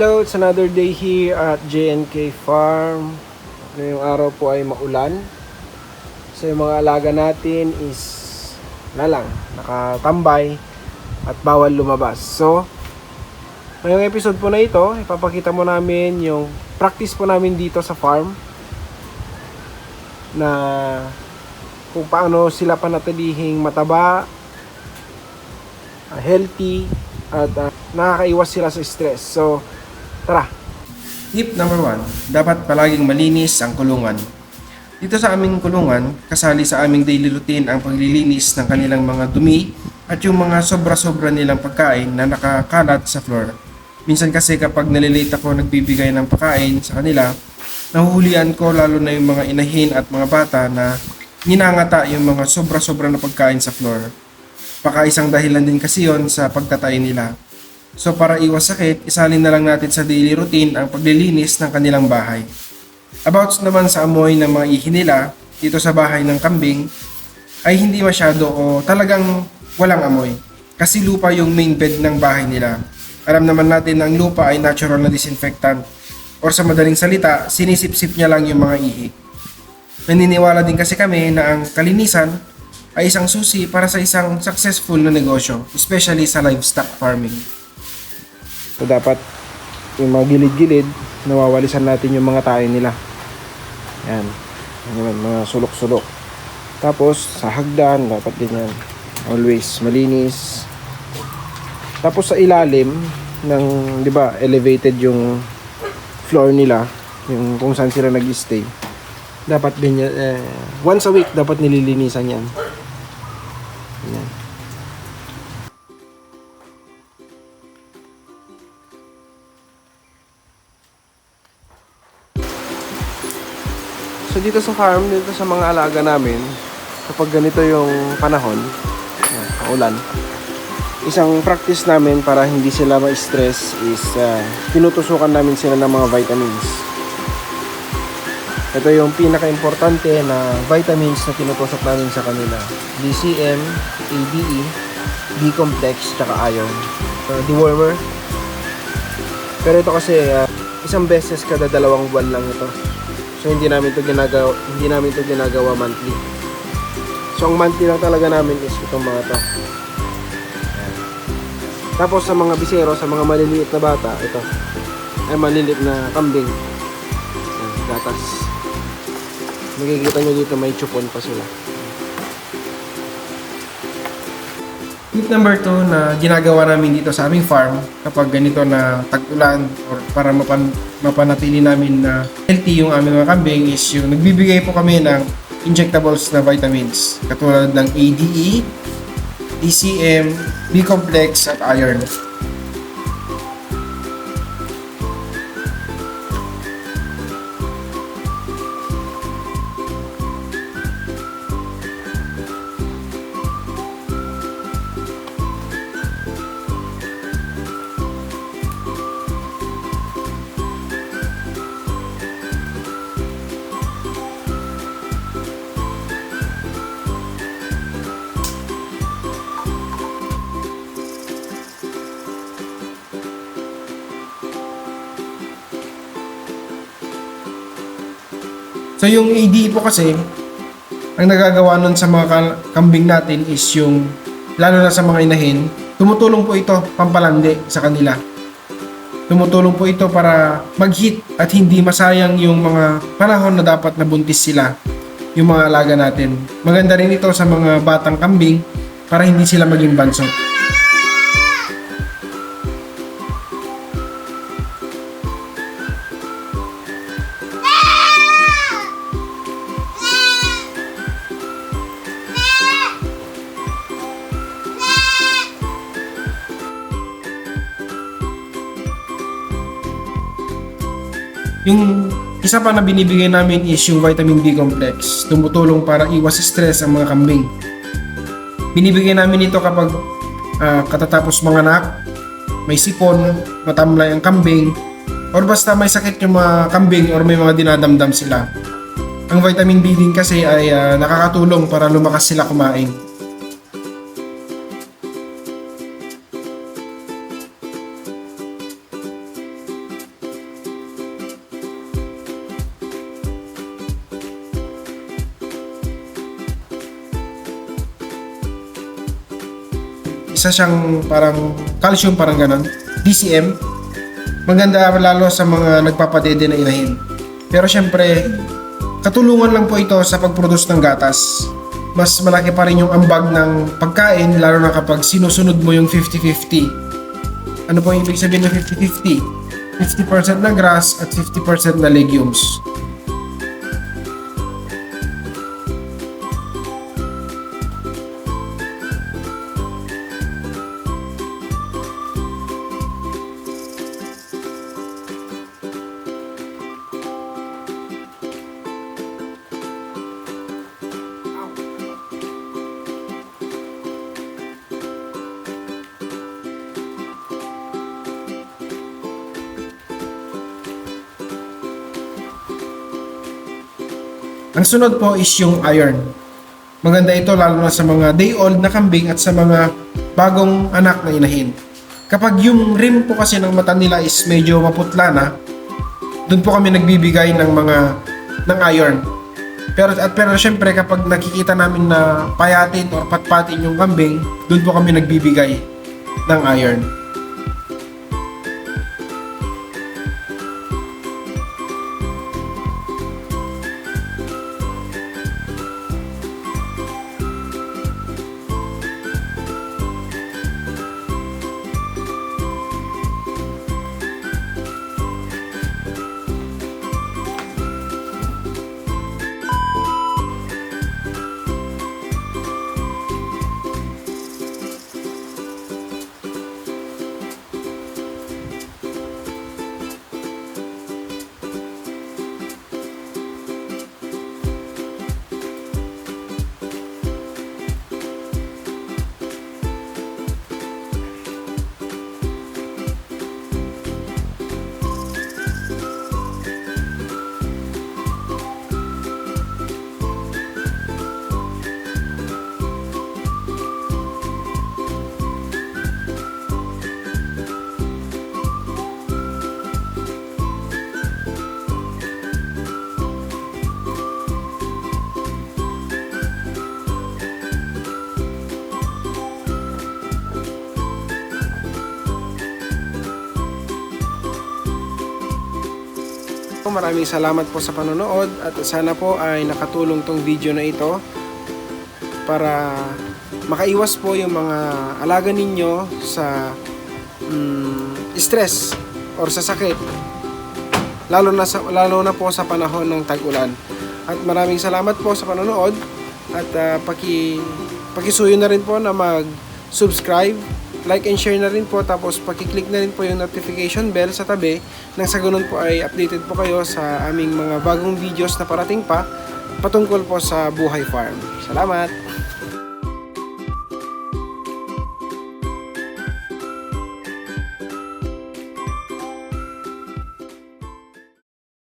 Hello, it's another day here at JNK Farm. Ngayong araw po ay maulan. So yung mga alaga natin is na lang, nakatambay at bawal lumabas. So, ngayong episode po na ito, ipapakita mo namin yung practice po namin dito sa farm na kung paano sila panatilihing mataba, ah, healthy, at ah, nakakaiwas sila sa stress. So, tara! Tip number one, dapat palaging malinis ang kulungan. Dito sa aming kulungan, kasali sa aming daily routine ang paglilinis ng kanilang mga dumi at yung mga sobra-sobra nilang pagkain na nakakalat sa floor. Minsan kasi kapag nalilate ako nagbibigay ng pagkain sa kanila, nahuhulian ko lalo na yung mga inahin at mga bata na ninangata yung mga sobra-sobra na pagkain sa floor. Baka isang dahilan din kasi yon sa pagtatay nila. So para iwas sakit, isalin na lang natin sa daily routine ang paglilinis ng kanilang bahay. About naman sa amoy ng mga ihi nila dito sa bahay ng kambing ay hindi masyado o talagang walang amoy kasi lupa yung main bed ng bahay nila. Alam naman natin na ang lupa ay natural na disinfectant or sa madaling salita, sinisip-sip niya lang yung mga ihi. Naniniwala din kasi kami na ang kalinisan ay isang susi para sa isang successful na negosyo, especially sa livestock farming. So, dapat yung mga gilid-gilid, nawawalisan natin yung mga tayo nila. Yan. Yan mga sulok-sulok. Tapos, sa hagdan, dapat din yan. Always malinis. Tapos sa ilalim ng, di ba, elevated yung floor nila, yung kung saan sila nag-stay. Dapat din yan, eh, once a week dapat nililinisan yan. Yan. So dito sa farm, dito sa mga alaga namin, kapag ganito yung panahon, ulan, isang practice namin para hindi sila ma-stress is uh, tinutusukan namin sila ng mga vitamins. Ito yung pinaka-importante na vitamins na tinutusok namin sa kanila. DCM, ADE, B-complex, tsaka iron. Uh, dewormer. Pero ito kasi uh, isang beses kada dalawang buwan lang ito. So hindi namin to ginagawa hindi namin to ginagawa monthly. So ang monthly lang talaga namin is itong mga to. Tapos sa mga bisero, sa mga maliliit na bata, ito. Ay maliliit na kambing. Gatas. Makikita nyo dito may chupon pa sila. Tip number 2 na ginagawa namin dito sa aming farm kapag ganito na tag-ulan or para mapan mapanatili namin na healthy yung aming mga kambing is yung nagbibigay po kami ng injectables na vitamins katulad ng ADE, DCM, B-complex at iron. So yung ADE po kasi, ang nagagawa nun sa mga ka- kambing natin is yung, lalo na sa mga inahin, tumutulong po ito pampalandi sa kanila. Tumutulong po ito para mag-hit at hindi masayang yung mga panahon na dapat nabuntis sila, yung mga alaga natin. Maganda rin ito sa mga batang kambing para hindi sila maging bansot. Yung isa pa na binibigay namin is yung vitamin B complex. Tumutulong para iwas stress ang mga kambing. Binibigay namin ito kapag ah, katatapos mga anak, may sipon, matamlay ang kambing, or basta may sakit yung mga kambing or may mga dinadamdam sila. Ang vitamin B din kasi ay ah, nakakatulong para lumakas sila kumain. Isa siyang parang calcium parang ganon. DCM. Maganda lalo sa mga nagpapadede na inahin. Pero syempre, katulungan lang po ito sa pagproduce ng gatas. Mas malaki pa rin yung ambag ng pagkain lalo na kapag sinusunod mo yung 50-50. Ano po ibig sabihin ng 50-50? 50% na grass at 50% na legumes. Ang sunod po is yung iron. Maganda ito lalo na sa mga day old na kambing at sa mga bagong anak na inahin. Kapag yung rim po kasi ng mata nila is medyo maputla na, doon po kami nagbibigay ng mga ng iron. Pero at pero syempre kapag nakikita namin na payatin or patpatin yung kambing, doon po kami nagbibigay ng iron. Maraming salamat po sa panonood at sana po ay nakatulong tong video na ito para makaiwas po yung mga alaga ninyo sa mm, stress or sa sakit lalo na sa, lalo na po sa panahon ng tag-ulan. At maraming salamat po sa panonood at ah, paki pakisuyo na rin po na mag-subscribe, like and share na rin po tapos paki-click na rin po yung notification bell sa tabi nang sa ganun po ay updated po kayo sa aming mga bagong videos na parating pa patungkol po sa Buhay Farm. Salamat!